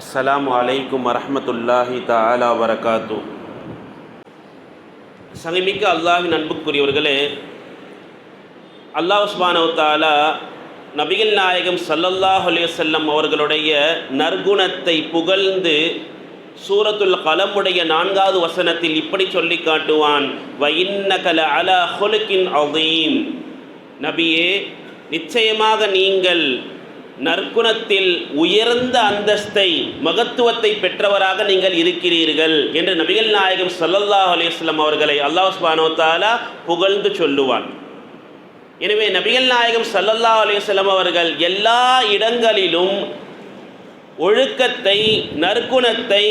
அஸ்லாம் அலைக்கும் வரமத்துல்லாஹி தாலா வரகாத்து. சங்கமிக்க அல்லாஹின் அன்புக்குரியவர்களே அல்லாஹ் சுப்ஹானஹு தாலா நபிகள் நாயகம் சல்லல்லாஹ் அலைஹி அவர்களுடைய நற்குணத்தை புகழ்ந்து சூரத்துல் கலமுடைய நான்காவது வசனத்தில் இப்படி சொல்லி காட்டுவான். வயின்னகல இன்னகல அலா ஹுலுக்கின் அதீம் நபியே நிச்சயமாக நீங்கள் நற்குணத்தில் உயர்ந்த அந்தஸ்தை மகத்துவத்தை பெற்றவராக நீங்கள் இருக்கிறீர்கள் என்று நபிகள் நாயகம் சல்லல்லாஹ் அலைஹி அவர்களை அல்லாஹ் சுப்ஹானஹு புகழ்ந்து சொல்லுவான். எனவே நபிகள் நாயகம் சல்லல்லாஹ் அலைஹி அவர்கள் எல்லா இடங்களிலும் ஒழுக்கத்தை நற்குணத்தை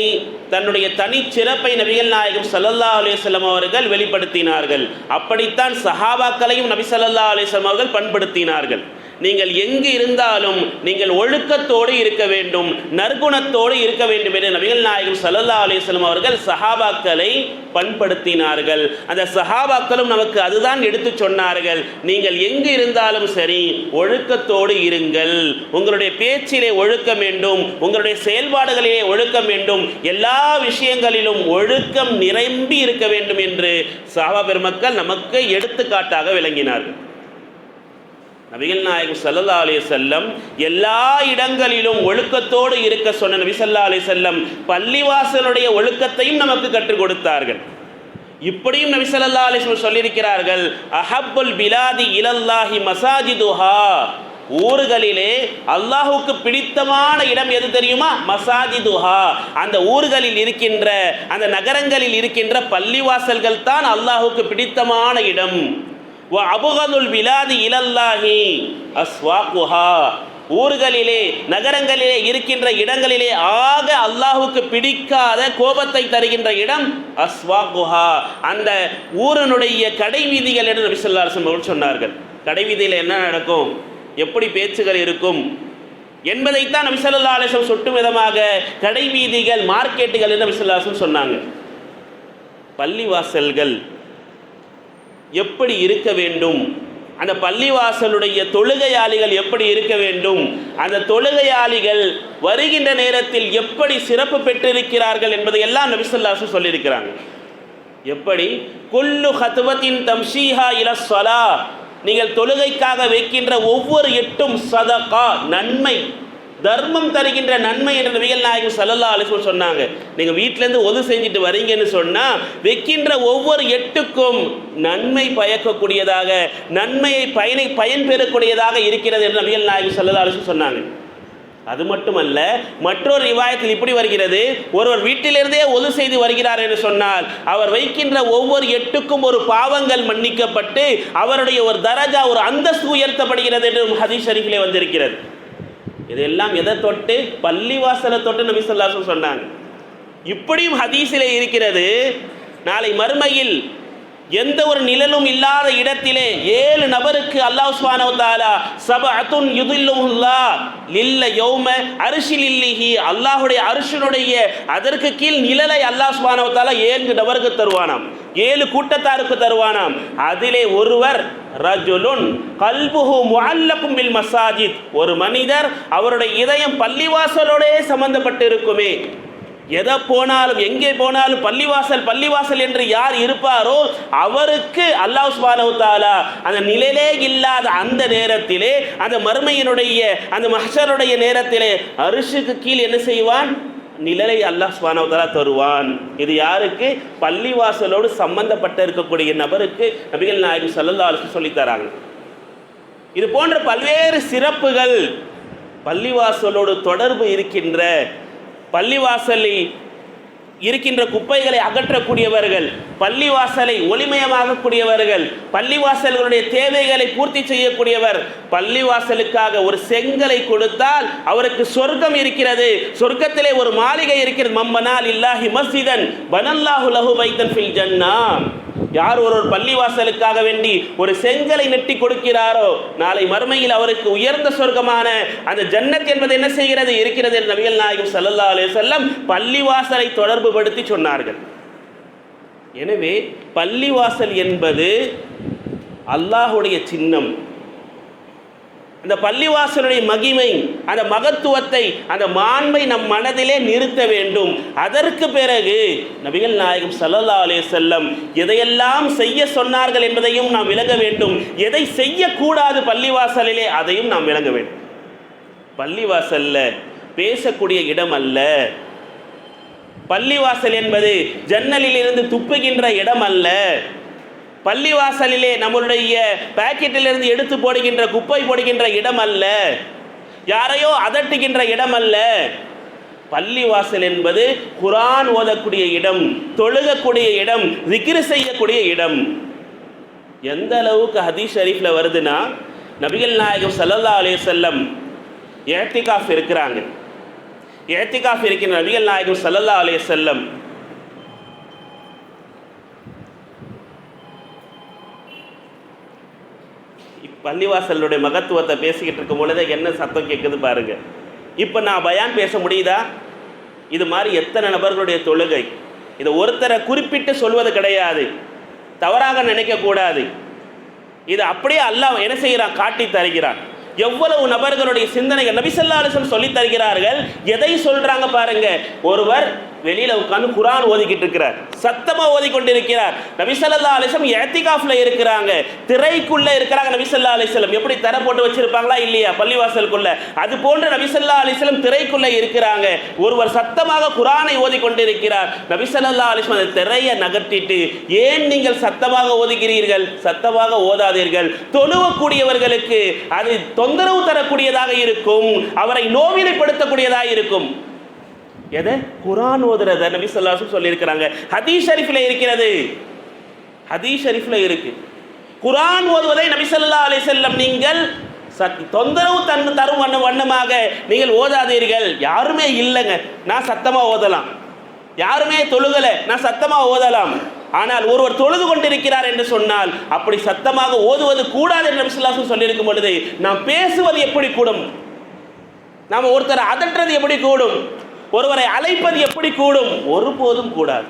தன்னுடைய தனிச்சிறப்பை நபிகள் நாயகம் சல்லல்லா அலைஹி அவர்கள் வெளிப்படுத்தினார்கள். அப்படித்தான் சஹாபாக்களையும் நபி சல்லல்லா அலைஹி அவர்கள் பண்படுத்தினார்கள். நீங்கள் எங்கு இருந்தாலும் நீங்கள் ஒழுக்கத்தோடு இருக்க வேண்டும் நற்குணத்தோடு இருக்க வேண்டும் என்று நபிகள் நாயகம் சல்லல்லா அலிஸ்லம் அவர்கள் சஹாபாக்களை பண்படுத்தினார்கள். அந்த சஹாபாக்களும் நமக்கு அதுதான் எடுத்து சொன்னார்கள். நீங்கள் எங்கு இருந்தாலும் சரி ஒழுக்கத்தோடு இருங்கள். உங்களுடைய பேச்சிலே ஒழுக்கம் வேண்டும் உங்களுடைய செயல்பாடுகளிலே ஒழுக்கம் வேண்டும். எல்லா விஷயங்களிலும் ஒழுக்கம் நிரம்பி இருக்க வேண்டும் என்று சஹாபா பெருமக்கள் நமக்கு எடுத்துக்காட்டாக விளங்கினார்கள். நபிகள் நாயகம் சல்லல்லா அலி செல்லம் எல்லா இடங்களிலும் ஒழுக்கத்தோடு இருக்க சொன்ன நபி சல்லா அலி செல்லம் பள்ளிவாசலுடைய ஒழுக்கத்தையும் நமக்கு கற்றுக் கொடுத்தார்கள். இப்படியும் நபி சல்லா அலிஸ்லம் சொல்லியிருக்கிறார்கள் அஹப்புல் பிலாதி இலல்லாஹி மசாஜிதுஹா ஊர்களிலே அல்லாஹுக்கு பிடித்தமான இடம் எது தெரியுமா? மசாஜிதுஹா அந்த ஊர்களில் இருக்கின்ற அந்த நகரங்களில் இருக்கின்ற பள்ளிவாசல்கள் தான் அல்லாஹுக்கு பிடித்தமான இடம். அபுகதுல் விலாதி இலல்லாஹி அஸ்வாகுஹா ஊர்களிலே நகரங்களிலே இருக்கின்ற இடங்களிலே ஆக அல்லாஹுக்கு பிடிக்காத கோபத்தை தருகின்ற இடம் அஸ்வாகுஹா அந்த ஊரனுடைய கடைவீதிகள் என்று நபி சொல்லா அவர்கள் சொன்னார்கள். கடைவீதியில் என்ன நடக்கும்? எப்படி பேச்சுகள் இருக்கும்? என்பதைத்தான் நபி சொல்லா அலிஸ்லம் சொட்டும் விதமாக கடைவீதிகள் மார்க்கெட்டுகள் என்று நபி சொல்லா சொன்னாங்க. பள்ளிவாசல்கள் எப்படி இருக்க வேண்டும்? அந்த பள்ளிவாசலுடைய தொழுகையாளிகள் எப்படி இருக்க வேண்டும்? அந்த தொழுகையாளிகள் வருகின்ற நேரத்தில் எப்படி சிறப்பு பெற்றிருக்கிறார்கள் என்பதை எல்லாம் நபிசல்லாசு சொல்லியிருக்கிறாங்க. எப்படி? குல்லு ஹத்துவத்தின் தம்ஷீஹா இல சொலா நீங்கள் தொழுகைக்காக வைக்கின்ற ஒவ்வொரு எட்டும் சதகா நன்மை. தர்மம் தருகின்ற நன்மை என்று நபிகள் நாயகம் சல்லல்லா அலிஸ்வல் சொன்னாங்க. நீங்கள் வீட்டிலேருந்து ஒது செஞ்சுட்டு வரீங்கன்னு சொன்னால் வைக்கின்ற ஒவ்வொரு எட்டுக்கும் நன்மை பயக்கக்கூடியதாக நன்மையை பயனை பயன் பெறக்கூடியதாக இருக்கிறது என்று நபிகள் நாயகம் சல்லல்லா அலிஸ்வல் சொன்னாங்க. அது மட்டுமல்ல மற்றொரு ரிவாயத்தில் இப்படி வருகிறது ஒருவர் வீட்டிலிருந்தே ஒது செய்து வருகிறார் என்று சொன்னால் அவர் வைக்கின்ற ஒவ்வொரு எட்டுக்கும் ஒரு பாவங்கள் மன்னிக்கப்பட்டு அவருடைய ஒரு தரஜா ஒரு அந்தஸ்து உயர்த்தப்படுகிறது என்று ஹதீஷ் ஷரீஃபிலே வந்திருக்கிறது. இதெல்லாம் எதை தொட்டு? பள்ளிவாசலை தொட்டு நபி சொல்லாசம் சொன்னாங்க. இப்படியும் ஹதீஸிலே இருக்கிறது. நாளை மறுமையில் எந்த ஒரு நிழலும் இல்லாத இடத்திலே ஏழு நபருக்கு அல்லாஹ் சுபானோ தாலா சப அத்துன் யுதில்லுல்லா லில்ல யௌம அரிசி லில்லிஹி அல்லாஹுடைய அரிசனுடைய அதற்கு கீழ் நிழலை அல்லாஹ் சுபானோ தாலா ஏழு நபருக்கு தருவானாம். ஏழு கூட்டத்தாருக்கு தருவானாம். அதிலே ஒருவர் ரஜுலுன் கல்புஹு முஅல்லக்கும் பில் மசாஜித். ஒரு மனிதர் அவருடைய இதயம் பள்ளிவாசலோடே சம்பந்தப்பட்டு இருக்குமே எதை போனாலும் எங்கே போனாலும் பள்ளிவாசல் பள்ளிவாசல் என்று யார் இருப்பாரோ அவருக்கு அல்லாஹ் சுபானவு தாலா அந்த நிலையிலே இல்லாத அந்த நேரத்திலே அந்த மறுமையினுடைய அந்த மஹருடைய நேரத்திலே அரிசுக்கு கீழ் என்ன செய்வான்? நிழலை அல்லாஹ் சுபானவு தருவான். இது யாருக்கு? பள்ளிவாசலோடு சம்பந்தப்பட்ட இருக்கக்கூடிய நபருக்கு நபிகள் நாயகம் சல்லல்லா அலுவலி சொல்லித்தராங்க இது போன்ற பல்வேறு சிறப்புகள் பள்ளிவாசலோடு தொடர்பு இருக்கின்ற பள்ளிவாசலில் இருக்கின்ற குப்பைகளை அகற்றக்கூடியவர்கள் பள்ளிவாசலை ஒளிமயமாகக்கூடியவர்கள் பள்ளிவாசல்களுடைய தேவைகளை பூர்த்தி செய்யக்கூடியவர் பள்ளிவாசலுக்காக ஒரு செங்கலை கொடுத்தால் அவருக்கு சொர்க்கம் இருக்கிறது. சொர்க்கத்திலே ஒரு மாளிகை இருக்கிறது. மம்மனால் இல்லாஹி மஸ்ஜிதன். பனல்லாஹு லஹு வைத்தன் ஃபில் ஜன்னா. யார் ஒரு ஒரு பள்ளிவாசலுக்காக வேண்டி ஒரு செங்கலை நெட்டி கொடுக்கிறாரோ நாளை மறுமையில் அவருக்கு உயர்ந்த சொர்க்கமான அந்த ஜன்னத் என்பது என்ன செய்கிறது? இருக்கிறது என்று நபிகள் நாயகம் சல்லல்லா அலே செல்லம் பள்ளிவாசலை தொடர்பு படுத்தி சொன்னார்கள். எனவே பள்ளிவாசல் என்பது அல்லாஹுடைய சின்னம். அந்த பள்ளிவாசலுடைய மகிமை அந்த மகத்துவத்தை அந்த மாண்பை நம் மனதிலே நிறுத்த வேண்டும். அதற்கு பிறகு நபிகள் நாயகம் சல்லல்லா அலே செல்லம் எதையெல்லாம் செய்ய சொன்னார்கள் என்பதையும் நாம் விளங்க வேண்டும். எதை செய்யக்கூடாது பள்ளிவாசலிலே அதையும் நாம் விளங்க வேண்டும். பள்ளிவாசல்ல பேசக்கூடிய இடம் அல்ல. பள்ளிவாசல் என்பது ஜன்னலில் இருந்து துப்புகின்ற இடம் அல்ல. பள்ளிவாசலிலே நம்மளுடைய பாக்கெட்டிலிருந்து எடுத்து போடுகின்ற குப்பை போடுகின்ற இடம் அல்ல. யாரையோ அதட்டுகின்ற இடம் அல்ல. பள்ளிவாசல் என்பது குரான் ஓதக்கூடிய இடம் தொழுகக்கூடிய இடம் விக்கிரி செய்யக்கூடிய இடம். எந்த அளவுக்கு ஹதீஸ் ஷரீஃபில் வருதுன்னா நபிகள் நாயகம் சல்லல்லா அலே செல்லம் ஏத்திகாஃப் இருக்கிறாங்க. ஏத்திகாஃப் இருக்கின்ற நபிகள் நாயகம் சல்லல்லா அலே செல்லம் பள்ளிவாசலுடைய மகத்துவத்தை பேசிக்கிட்டு இருக்கும் பொழுது என்ன சத்தம் கேட்குது பாருங்கள் இப்போ நான் பயான் பேச முடியுதா? இது மாதிரி எத்தனை நபர்களுடைய தொழுகை? இதை ஒருத்தரை குறிப்பிட்டு சொல்வது கிடையாது. தவறாக நினைக்கக்கூடாது. இது அப்படியே அல்லாஹ் என்ன செய்கிறான் காட்டி தருகிறான். எவ்வளவு நபர்களுடைய சிந்தனைகள் நபிசல்லா அலிசம் சொல்லி தருகிறார்கள்? எதை சொல்றாங்க பாருங்க. ஒருவர் வெளியில உட்கார்ந்து குரான் ஓதிக்கிட்டு இருக்கிறார். சத்தமா ஓதிக்கொண்டிருக்கிறார். நபிசல்லா அலிசம் ஏத்திகாஃப்ல இருக்கிறாங்க. திரைக்குள்ள இருக்கிறாங்க நபிசல்லா அலிசலம் எப்படி தர போட்டு வச்சிருப்பாங்களா இல்லையா? பள்ளிவாசலுக்குள்ள. அது போன்ற நபிசல்லா அலிசலம் திரைக்குள்ள இருக்கிறாங்க. ஒருவர் சத்தமாக குரானை ஓதிக்கொண்டிருக்கிறார். நபிசல்லா அலிசம் அந்த திரையை நகர்த்திட்டு ஏன் நீங்கள் சத்தமாக ஓதுகிறீர்கள்? சத்தமாக ஓதாதீர்கள். தொழுவக்கூடியவர்களுக்கு அது தொந்தரவு தரக்கூடியதாக இருக்கும் அவரை நோவினைப்படுத்தக்கூடியதாக இருக்கும். எதை? குரான் ஓதுறத நபி சொல்லாசும் சொல்லியிருக்கிறாங்க. ஹதீஸ் ஷரீஃபில் இருக்கிறது. ஹதீஸ் ஷரீஃபில் இருக்கு. குரான் ஓதுவதை நபி சொல்லா அலி செல்லம் நீங்கள் சத் தொந்தரவு தன் தரும் வண்ண வண்ணமாக நீங்கள் ஓதாதீர்கள். யாருமே இல்லைங்க. நான் சத்தமாக ஓதலாம். யாருமே தொழுகலை. நான் சத்தமாக ஓதலாம். ஆனால் ஒருவர் தொழுது கொண்டிருக்கிறார் என்று சொன்னால் அப்படி சத்தமாக ஓதுவது கூடாது என்று விசுவாசம் சொல்லியிருக்கும் பொழுது நாம் பேசுவது எப்படி கூடும்? நாம் ஒருத்தரை அதட்டுறது எப்படி கூடும்? ஒருவரை அழைப்பது எப்படி கூடும்? ஒருபோதும் கூடாது.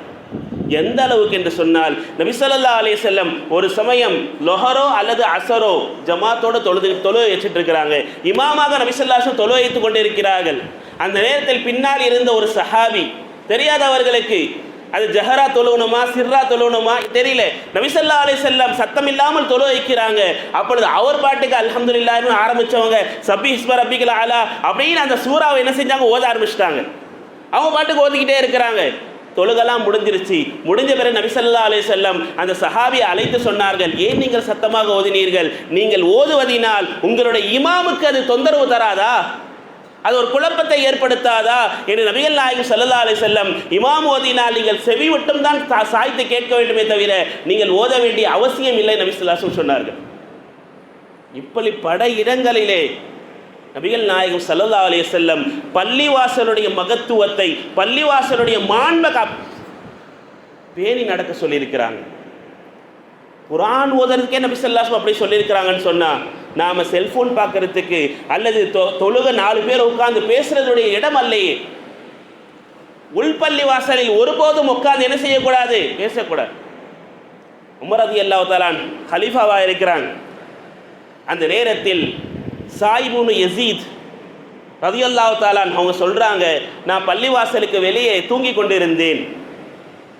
எந்த அளவுக்கு என்று சொன்னால் நபிசல்லா அலே செல்லம் ஒரு சமயம் லொஹரோ அல்லது அசரோ ஜமாத்தோட தொழுது தொழு வச்சுட்டு இருக்கிறாங்க இமாமாக நபி தொழு வைத்துக் கொண்டிருக்கிறார்கள். அந்த நேரத்தில் பின்னால் இருந்த ஒரு சஹாபி தெரியாதவர்களுக்கு அது ஜஹரா தொழுவணுமா சிர்ரா தொழுவணுமா? தெரியல. நபிசல்லா அலை செல்லம் சத்தம் இல்லாமல் தொழு வைக்கிறாங்க. அப்பொழுது அவர் பாட்டுக்கு அல்ஹம்துலில்லாஹ்னு ஆரம்பிச்சவங்க சபி இஸ்மர் அபிகல் ஆலா அப்படின்னு அந்த சூறாவை என்ன செஞ்சாங்க? ஓத ஆரம்பிச்சிட்டாங்க. அவங்க பாட்டுக்கு ஓதிக்கிட்டே இருக்கிறாங்க. தொழுகெல்லாம் முடிஞ்சிருச்சு. முடிஞ்ச பிறகு நபிசல்லா அலை செல்லம் அந்த சஹாபியை அழைத்து சொன்னார்கள். ஏன் நீங்கள் சத்தமாக ஓதினீர்கள்? நீங்கள் ஓதுவதினால் உங்களுடைய இமாமுக்கு அது தொந்தரவு தராதா? அது ஒரு குழப்பத்தை ஏற்படுத்தாதா என்று நபிகள் நாயகம் சல்லா அலைஹி செல்லம் இமாம் ஓதினால் நீங்கள் செவி மட்டும் தான் சாய்த்து கேட்க வேண்டுமே தவிர நீங்கள் ஓத வேண்டிய அவசியம் இல்லை நபி ஸல்லல்லாஹு சொன்னார்கள். இப்படி பட இடங்களிலே நபிகள் நாயகம் ஸல்லல்லாஹு அலைஹி செல்லம் பள்ளிவாசலுடைய மகத்துவத்தை பள்ளிவாசலுடைய மாண்பை பேணி நடக்க சொல்லியிருக்கிறாங்க. குரான் ஓதுறதுக்கே நபி ஸல்லல்லாஹு அப்படி சொல்லியிருக்கிறாங்கன்னு சொன்னால் நாம செல்ஃபோன் பார்க்கறதுக்கு அல்லது தொ- தொழுக நாலு பேர் உட்காந்து பேசுகிறதுடைய இடம் அல்லையே உள்பள்ளி வாசலில் ஒருபோதும் உட்காந்து என்ன செய்யக்கூடாது? பேசக்கூடாது. உமரதி ரதி ஹலீஃபாவாக இருக்கிறான் இருக்கிறாங்க. அந்த நேரத்தில் சாயிபுனு யசீத் ரதி அவங்க சொல்கிறாங்க நான் பள்ளிவாசலுக்கு வெளியே தூங்கி கொண்டிருந்தேன்.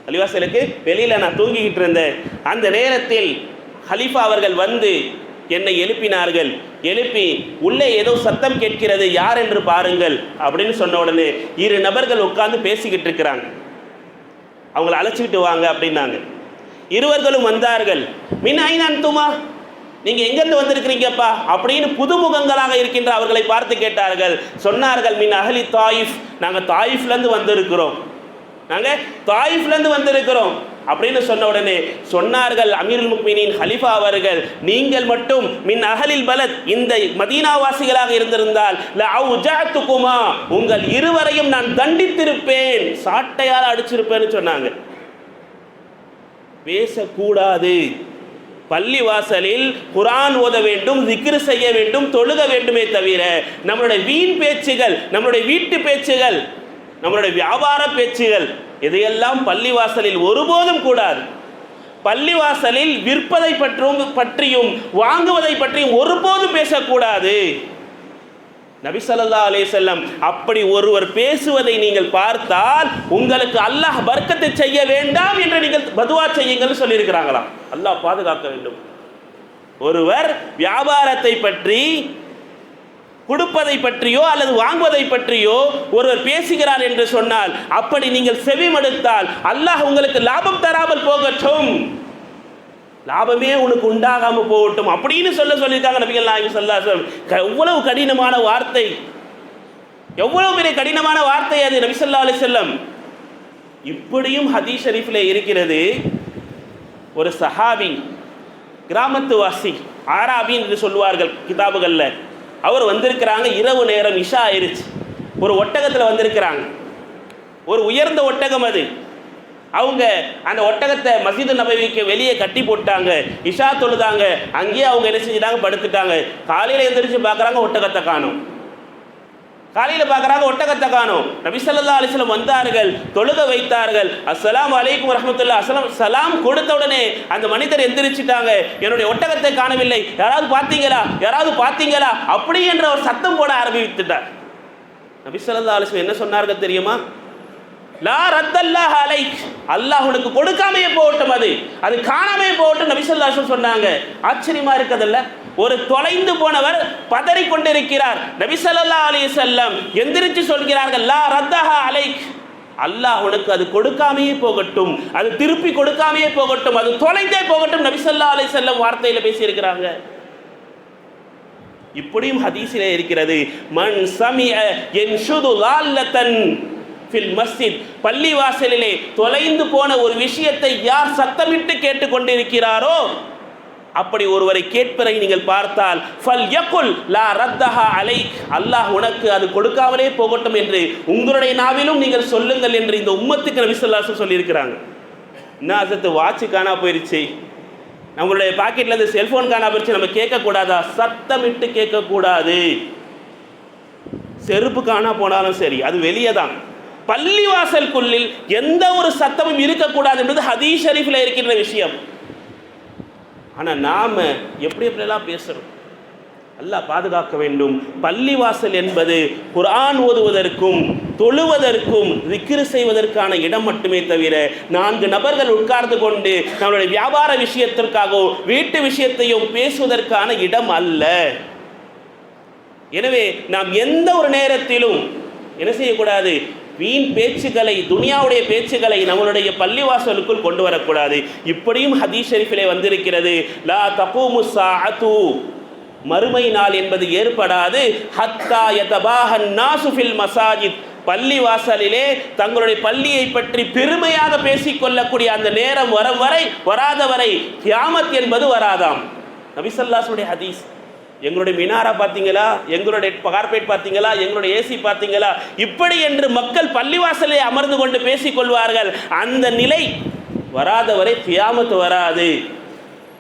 அலிவாசலுக்கு வெளியில் நான் தூங்கிக்கிட்டு இருந்தேன். அந்த நேரத்தில் ஹலீஃபா அவர்கள் வந்து என்னை எழுப்பினார்கள். எழுப்பி உள்ளே ஏதோ சத்தம் கேட்கிறது யார் என்று பாருங்கள் அப்படின்னு சொன்ன உடனே இரு நபர்கள் உட்கார்ந்து பேசிக்கிட்டு இருக்கிறாங்க. அவங்கள அழைச்சிக்கிட்டு வாங்க அப்படின்னாங்க. இருவர்களும் வந்தார்கள். மின் ஐநான் துமா நீங்கள் எங்கிருந்து வந்திருக்கிறீங்கப்பா? அப்படின்னு புதுமுகங்களாக இருக்கின்ற அவர்களை பார்த்து கேட்டார்கள். சொன்னார்கள் மின் அகலி தாயிஃப் நாங்கள் தாயிஃப்லேருந்து வந்திருக்கிறோம். நாங்கள் தாயிஃப்லேருந்து வந்திருக்கிறோம். அப்படின்னு சொன்ன உடனே சொன்னார்கள் அமீருல் முக்மினின் ஹலிஃபா அவர்கள் நீங்கள் மட்டும் மின் அகலில் பலத் இந்த மதீனாவாசிகளாக இருந்திருந்தால் குமா உங்கள் இருவரையும் நான் தண்டித்திருப்பேன். சாட்டையால் அடிச்சிருப்பேன்னு சொன்னாங்க. பேசக்கூடாது. பள்ளி வாசலில் குரான் ஓத வேண்டும் திக்ரு செய்ய வேண்டும் தொழுக வேண்டுமே தவிர நம்மளுடைய வீண் பேச்சுகள் நம்மளுடைய வீட்டு பேச்சுகள் நம்மளுடைய வியாபார பேச்சுகள் இதையெல்லாம் பள்ளிவாசலில் ஒருபோதும் கூடாது. பள்ளிவாசலில் விற்பதை பற்றும் பற்றியும் வாங்குவதை பற்றியும் ஒருபோதும் பேசக்கூடாது. நபிசல்லா அலே செல்லம் அப்படி ஒருவர் பேசுவதை நீங்கள் பார்த்தால் உங்களுக்கு அல்லாஹ் வர்க்கத்தை செய்ய வேண்டாம் என்று நீங்கள் பதுவா செய்யுங்கள் சொல்லியிருக்கிறாங்களாம். அல்லாஹ் பாதுகாக்க வேண்டும். ஒருவர் வியாபாரத்தை பற்றி கொடுப்பதை பற்றியோ அல்லது வாங்குவதை பற்றியோ ஒருவர் பேசுகிறார் என்று சொன்னால் அப்படி நீங்கள் செவி மடுத்தால் அல்லாஹ் உங்களுக்கு லாபம் தராமல் போகட்டும். லாபமே உனக்கு உண்டாகாம போகட்டும் அப்படின்னு சொல்ல சொல்லியிருக்காங்க நபிகள் நாயகம் சொல்லாசம் எவ்வளவு கடினமான வார்த்தை. எவ்வளவு பெரிய கடினமான வார்த்தை அது நபி சொல்லா அலி செல்லம் இப்படியும் ஹதீஸ் ஷரீஃபில் இருக்கிறது. ஒரு சஹாபி கிராமத்து வாசி ஆராபி என்று சொல்லுவார்கள் கிதாபுகளில். அவர் வந்திருக்கிறாங்க. இரவு நேரம் இஷா ஆயிருச்சு. ஒரு ஒட்டகத்தில் வந்திருக்கிறாங்க. ஒரு உயர்ந்த ஒட்டகம் அது. அவங்க அந்த ஒட்டகத்தை மசீது நபவிக்கு வெளியே கட்டி போட்டாங்க. இஷா தொழுதாங்க. அங்கேயே அவங்க என்ன செஞ்சிட்டாங்க? படுத்துட்டாங்க. காலையில் எந்திரிச்சு பார்க்குறாங்க ஒட்டகத்தை காணும். காலையில் பார்க்குறாங்க ஒட்டகத்தை காணும். நபிசல்லா அலிஸ்லம் வந்தார்கள் தொழுக வைத்தார்கள். அஸ்லாம் அலைக்கும் வரஹ்மத்துல்லாஹ் அஸ்லாம் சலாம் கொடுத்த உடனே அந்த மனிதர் எந்திரிச்சிட்டாங்க. என்னுடைய ஒட்டகத்தை காணவில்லை. யாராவது பார்த்தீங்களா? யாராவது பார்த்தீங்களா? அப்படி என்ற ஒரு சத்தம் போட ஆரம்பித்துட்டார். நபிசல்லா அலிஸ்லம் என்ன சொன்னார்கள் தெரியுமா? லா ரத்தல்லாஹ் அலைக். அல்லாஹ் உனக்கு கொடுக்காமையே போகட்டும் அது. அது காணாமே போகட்டும் நபி சொன்னாங்க. ஆச்சரியமா இருக்கதல்ல ஒரு தொலைந்து போனவர் பதறி கொண்டிருக்கிறார் நபிசல்லா அலி செல்லம் எந்திரிச்சு சொல்கிறார்கள் லா ரத்தஹா அலைக். அல்லாஹ் உனக்கு அது கொடுக்காமையே போகட்டும். அது திருப்பி கொடுக்காமையே போகட்டும். அது தொலைந்தே போகட்டும். நபிசல்லா அலி செல்லம் வார்த்தையில பேசியிருக்கிறாங்க. இப்படியும் ஹதீசிலே இருக்கிறது. மண் சமிய என் என்ஷுது லால்லத்தன். ஃபில் மஸ்ஜித். பள்ளி வாசலிலே தொலைந்து போன ஒரு விஷயத்தை யார் சத்தமிட்டு கேட்டுக்கொண்டிருக்கிறாரோ அப்படி ஒருவரை கேட்பதை நீங்கள் பார்த்தால் ஃபல் யகுல் லா ரத்தஹா அலை அல்லாஹ் உனக்கு அது கொடுக்காமலே போகட்டும் என்று உங்களுடைய நாவிலும் நீங்கள் சொல்லுங்கள் என்று இந்த உம்மத்துக்கு நபி ஸல்லல்லாஹு சொல்லியிருக்கிறாங்க. என்ன அசத்து வாட்ச் காணா போயிருச்சு. நம்மளுடைய பாக்கெட்ல இருந்து செல்போன் காணா போயிருச்சு. நம்ம கேட்கக்கூடாதா? சத்தமிட்டு கேட்கக்கூடாது. செருப்பு காணா போனாலும் சரி அது வெளியே தான். பள்ளிவாசலுக்குள்ளில் எந்த ஒரு சத்தமும் இருக்கக்கூடாது என்பது ஹதீஸ் ஷரீஃபில் இருக்கின்ற விஷயம். ஆனால் நாம் எப்படி எப்படிலாம் பேசுகிறோம் அல்லாஹ் பாதுகாக்க வேண்டும். பள்ளிவாசல் என்பது குரான் ஓதுவதற்கும் தொழுவதற்கும் விக்கிரு செய்வதற்கான இடம் மட்டுமே தவிர நான்கு நபர்கள் உட்கார்ந்து கொண்டு நம்மளுடைய வியாபார விஷயத்திற்காகவோ வீட்டு விஷயத்தையும் பேசுவதற்கான இடம் அல்ல. எனவே நாம் எந்த ஒரு நேரத்திலும் என்ன செய்யக்கூடாது? வீண் பேச்சுக்களை துனியாவுடைய பேச்சுக்களை நம்மளுடைய பள்ளிவாசலுக்குள் கொண்டு வரக்கூடாது இப்படியும் ஹதீஸ் ஷெரீஃபிலே வந்திருக்கிறது. லா தகூமு சாஅத்து. மறுமை நாள் என்பது ஏற்படாது. ஹத்தா யதபாஹன் நாசு மசாஜித். பள்ளி வாசலிலே தங்களுடைய பள்ளியை பற்றி பெருமையாக பேசிக்கொள்ளக்கூடிய அந்த நேரம் வரும் வரை வராத வரை கியாமத் என்பது வராதாம். நபிசல்லாசுடைய ஹதீஸ். எங்களுடைய மினாரா பார்த்தீங்களா? எங்களுடைய கார்பேட் பார்த்தீங்களா? எங்களுடைய ஏசி பார்த்தீங்களா? இப்படி என்று மக்கள் பள்ளிவாசலே அமர்ந்து கொண்டு பேசிக்கொள்வார்கள் அந்த நிலை வராதவரை தியாமத்து கியாமத்து வராது.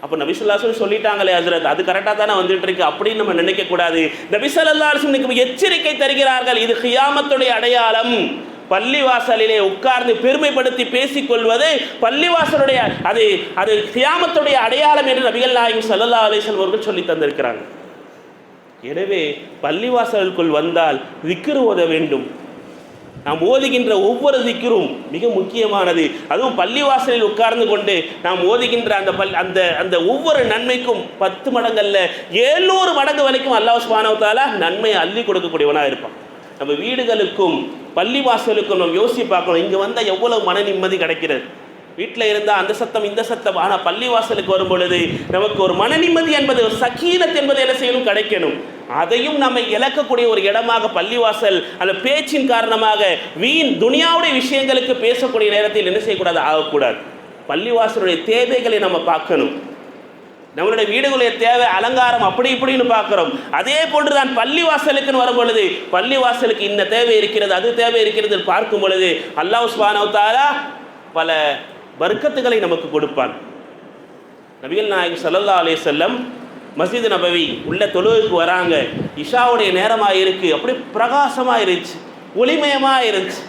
அப்போ நபிசுல்லாசன் சொல்லிட்டாங்களே ஹசரத் அது கரெக்டாக தானே வந்துட்டு இருக்கு அப்படின்னு நம்ம நினைக்கக்கூடாது நபிசல்லாசனுக்கு எச்சரிக்கை தருகிறார்கள் இது கியாமத்துடைய அடையாளம். பள்ளிவாசலிலே உட்கார்ந்து பெருமைப்படுத்தி பேசிக்கொள்வது பள்ளிவாசலுடைய அது அது கியாமத்துடைய அடையாளம் என்று நபிகள் நாயகம் சல்லல்லா அலிஸ்வல் அவர்கள் சொல்லி தந்திருக்கிறாங்க. எனவே பள்ளிவாசலுக்குள் வந்தால் திக்ரு ஓத வேண்டும். நாம் ஓதுகின்ற ஒவ்வொரு திக்கிரும் மிக முக்கியமானது. அதுவும் பள்ளிவாசலில் உட்கார்ந்து கொண்டு நாம் ஓதுகின்ற அந்த பல் அந்த அந்த ஒவ்வொரு நன்மைக்கும் பத்து மடங்கல்ல ஏழ்நூறு மடங்கு வரைக்கும் அல்லாஹ் சுபானவத்தால நன்மையை அள்ளி கொடுக்கக்கூடியவனாக இருப்பான். நம்ம வீடுகளுக்கும் பள்ளிவாசலுக்கும் நம்ம யோசிச்சு பார்க்கணும் இங்கே வந்தால் எவ்வளவு மன நிம்மதி கிடைக்கிறது? வீட்டில் இருந்தால் அந்த சத்தம் இந்த சத்தம். ஆனால் பள்ளிவாசலுக்கு வரும் பொழுது நமக்கு ஒரு மன நிம்மதி என்பது ஒரு சக்கீனத் என்பது என்ன செய்யணும்? கிடைக்கணும். அதையும் நம்ம இழக்கக்கூடிய ஒரு இடமாக பள்ளிவாசல் அந்த பேச்சின் காரணமாக வீண் துனியாவுடைய விஷயங்களுக்கு பேசக்கூடிய நேரத்தில் என்ன செய்யக்கூடாது? ஆகக்கூடாது. பள்ளிவாசலுடைய தேவைகளை நம்ம பார்க்கணும். நம்மளுடைய வீடுகளுடைய தேவை அலங்காரம் அப்படி இப்படின்னு பார்க்குறோம். அதே போன்று தான் பள்ளிவாசலுக்குன்னு வரும் பொழுது பள்ளிவாசலுக்கு இந்த தேவை இருக்கிறது அது தேவை இருக்கிறது பார்க்கும் பொழுது அல்லாஹ் சுபானவத்தாலா பல பர்க்கத்துகளை நமக்கு கொடுப்பான். நபிகள் நாயகம் சல்லல்லா அலே செல்லம் மசீது நபவி உள்ள தொழுவுக்கு வராங்க. இஷாவுடைய நேரமாக இருக்குது அப்படியே பிரகாசமாக இருந்துச்சு. ஒளிமயமாக இருந்துச்சு.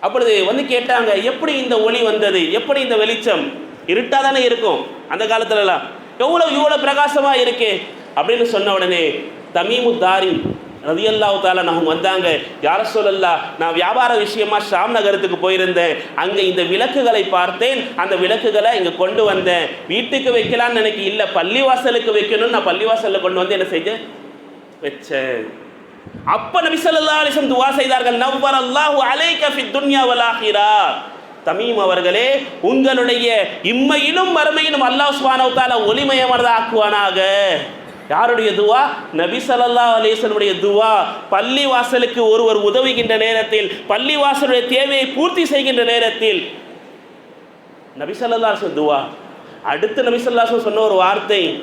அப்பொழுது வந்து கேட்டாங்க எப்படி இந்த ஒளி வந்தது? எப்படி இந்த வெளிச்சம்? இருட்டாக தானே இருக்கும் அந்த காலத்துலலாம். எவ்வளோ இவ்வளோ பிரகாசமாக இருக்கே? அப்படின்னு சொன்ன உடனே தமீமுத்தாரின் ரதியல்லாஹு தாலா அவங்க வந்தாங்க. யார சொல்லல்லா நான் வியாபார விஷயமா ஷாம் நகரத்துக்கு போயிருந்தேன். அங்கே இந்த விளக்குகளை பார்த்தேன். அந்த விளக்குகளை இங்கே கொண்டு வந்தேன். வீட்டுக்கு வைக்கலாம்னு எனக்கு இல்லை. பள்ளிவாசலுக்கு வைக்கணும்னு நான் பள்ளிவாசலில் கொண்டு வந்து என்ன செஞ்சேன்? வச்சேன். அப்ப நபி சொல்லா அலிசம் துவா செய்தார்கள். நவ்வர் அல்லாஹு அலைக ஃபி துன்யா வலாஹிரா தமீம் அவர்களே உங்களுடைய இம்மையிலும் மறுமையிலும் அல்லாஹ் சுப்ஹானஹு வ ஆக்குவானாக யாருடைய துவா? நபி ஸல்லல்லாஹு அலைஹி துவா. பள்ளி வாசலுக்கு ஒருவர் உதவுகின்ற நேரத்தில் பள்ளி வாசலுடைய தேவையை பூர்த்தி செய்கின்ற நேரத்தில். நபி ஸல்லல்லாஹு துவா. அடுத்து நபி ஸல்லல்லாஹு சொன்ன ஒரு வார்த்தை.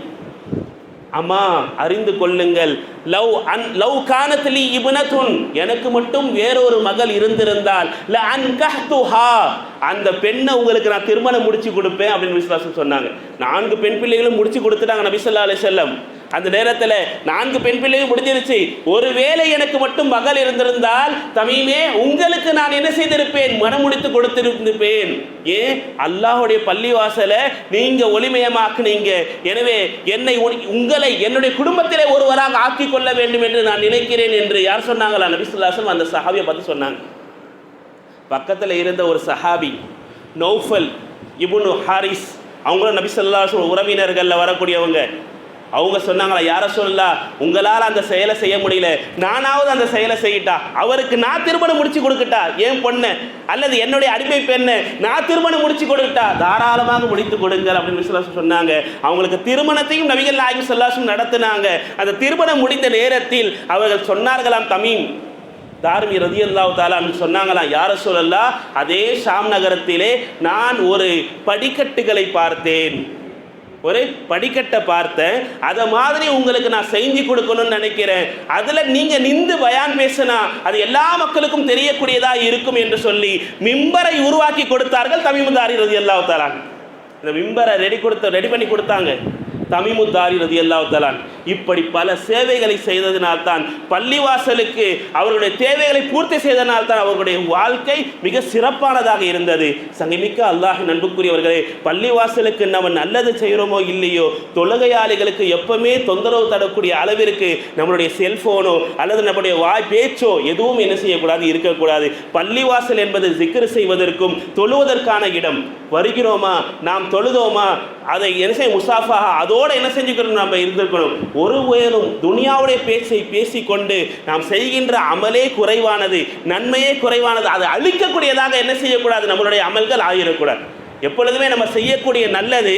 அம்மா அறிந்து கொள்ளுங்கள். லவ் அன் லவ் கானத்லி இப்னத்துன். எனக்கு மட்டும் வேறொரு மகள் இருந்திருந்தால் ல அன்கஹ்துஹா. அந்த பெண்ணை உங்களுக்கு நான் திருமணம் முடிச்சு கொடுப்பேன் அப்படின்னு விசுவாசம் சொன்னாங்க. நான்கு பெண் பிள்ளைகளும் முடிச்சு கொடுத்துட்டாங்க நபி ஸல்லல்லாஹு அந்த நேரத்தில் நான்கு பெண் பிள்ளையும் முடிஞ்சிருச்சு. ஒருவேளை எனக்கு மட்டும் மகள் இருந்திருந்தால் தமீமே உங்களுக்கு நான் என்ன செய்திருப்பேன்? மனம் முடித்து கொடுத்திருப்பேன் ஏன்? அல்லாஹ்வுடைய பள்ளிவாசலை நீங்க ஒளிமயமாக்குனீங்க. எனவே என்னை உங்களை என்னுடைய குடும்பத்திலே ஒருவராக ஆக்கி கொள்ள வேண்டும் என்று நான் நினைக்கிறேன் என்று யார் சொன்னாங்களா? நபிசுல்லாசன் அந்த சஹாபியை பார்த்து சொன்னாங்க. பக்கத்தில் இருந்த ஒரு சஹாபி நௌஃபல் இபுனு ஹாரிஸ் அவங்களும் நபி உறவினர்களில் வரக்கூடியவங்க. அவங்க சொன்னாங்களா யார சொல்லா உங்களால் அந்த செயலை செய்ய முடியல. நானாவது அந்த செயலை செய்யிட்டா. அவருக்கு நான் திருமணம் முடிச்சு கொடுக்கட்டா ஏன் பொண்ணு? அல்லது என்னுடைய அடிமை பெண்ணு? நான் திருமணம் முடிச்சு கொடுக்கட்டா? தாராளமாக முடித்து கொடுங்கள் அப்படின்னு விசுவாசம் சொன்னாங்க. அவங்களுக்கு திருமணத்தையும் நபிகள் நாயகம் சொல்லாசும் நடத்தினாங்க. அந்த திருமணம் முடிந்த நேரத்தில் அவர்கள் சொன்னார்களாம் தமீம் தார்மி ரதியல்லாஹு தாலான்னு சொன்னாங்களாம் யார சொல்லலா அதே ஷாம் நகரத்திலே நான் ஒரு படிக்கட்டுகளை பார்த்தேன். ஒரு படிக்கட்டை பார்த்தேன். அதை மாதிரி உங்களுக்கு நான் செஞ்சு கொடுக்கணும்னு நினைக்கிறேன். அதில் நீங்கள் நின்று பயான் பேசினா அது எல்லா மக்களுக்கும் தெரியக்கூடியதாக இருக்கும் என்று சொல்லி மிம்பரை உருவாக்கி கொடுத்தார்கள் தமிழ்மதாரி ரதி அல்லாஹ் தாலான் இந்த மிம்பரை ரெடி கொடுத்த ரெடி பண்ணி கொடுத்தாங்க. தமிமுத்தாரி ரதி அல்லாஹ் இப்படி பல சேவைகளை செய்ததினால்தான் பள்ளிவாசலுக்கு அவர்களுடைய தேவைகளை பூர்த்தி செய்ததினால்தான் அவர்களுடைய வாழ்க்கை மிக சிறப்பானதாக இருந்தது. சங்கமிக்க அல்லாஹ் நண்புக்குரியவர்களே பள்ளிவாசலுக்கு நம்ம நல்லது செய்கிறோமோ இல்லையோ தொழுகையாளிகளுக்கு எப்பவுமே தொந்தரவு தரக்கூடிய அளவிற்கு நம்மளுடைய செல்போனோ அல்லது நம்முடைய வாய் பேச்சோ எதுவும் என்ன செய்யக்கூடாது இருக்கக்கூடாது. பள்ளிவாசல் என்பது சிக்கர் செய்வதற்கும் தொழுவதற்கான இடம். வருகிறோமா? நாம் தொழுதோமா? அதை என்ன செய்ய முசாஃபாக அதோடு என்ன செஞ்சுக்கணும் நம்ம இருந்திருக்கணும் ஒருவேளும் துனியாவுடைய பேச்சை பேசிக்கொண்டு நாம் செய்கின்ற அமலே குறைவானது நன்மையே குறைவானது அதை அழிக்கக்கூடியதாக என்ன செய்யக்கூடாது? நம்மளுடைய அமல்கள் ஆகிடக்கூடாது. எப்பொழுதுமே நம்ம செய்யக்கூடிய நல்லது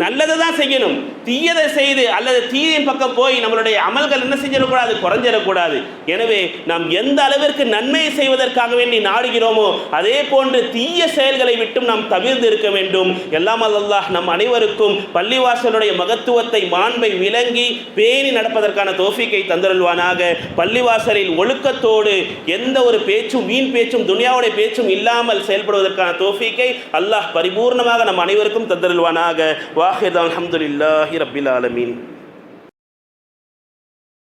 நல்லதை தான் செய்யணும். தீயதை செய்து அல்லது தீயின் பக்கம் போய் நம்மளுடைய அமல்கள் என்ன செஞ்சிடக்கூடாது? குறைஞ்சிடக்கூடாது. எனவே நாம் எந்த அளவிற்கு நன்மையை செய்வதற்காக வேண்டி நாடுகிறோமோ அதே போன்று தீய செயல்களை விட்டும் நாம் தவிர்த்து இருக்க வேண்டும். எல்லாம் அல்லாஹ் நம் அனைவருக்கும் பள்ளிவாசலுடைய மகத்துவத்தை மாண்பை விளங்கி பேணி நடப்பதற்கான தோஃபிக்கை தந்தருள்வானாக. பள்ளிவாசலில் ஒழுக்கத்தோடு எந்த ஒரு பேச்சும் வீண் பேச்சும் துனியாவுடைய பேச்சும் இல்லாமல் செயல்படுவதற்கான தோஃபிக்கை அல்லாஹ் பரிபூர்ணமாக நம் அனைவருக்கும் தந்தருள்வானாக. واخر الحمد لله رب العالمين.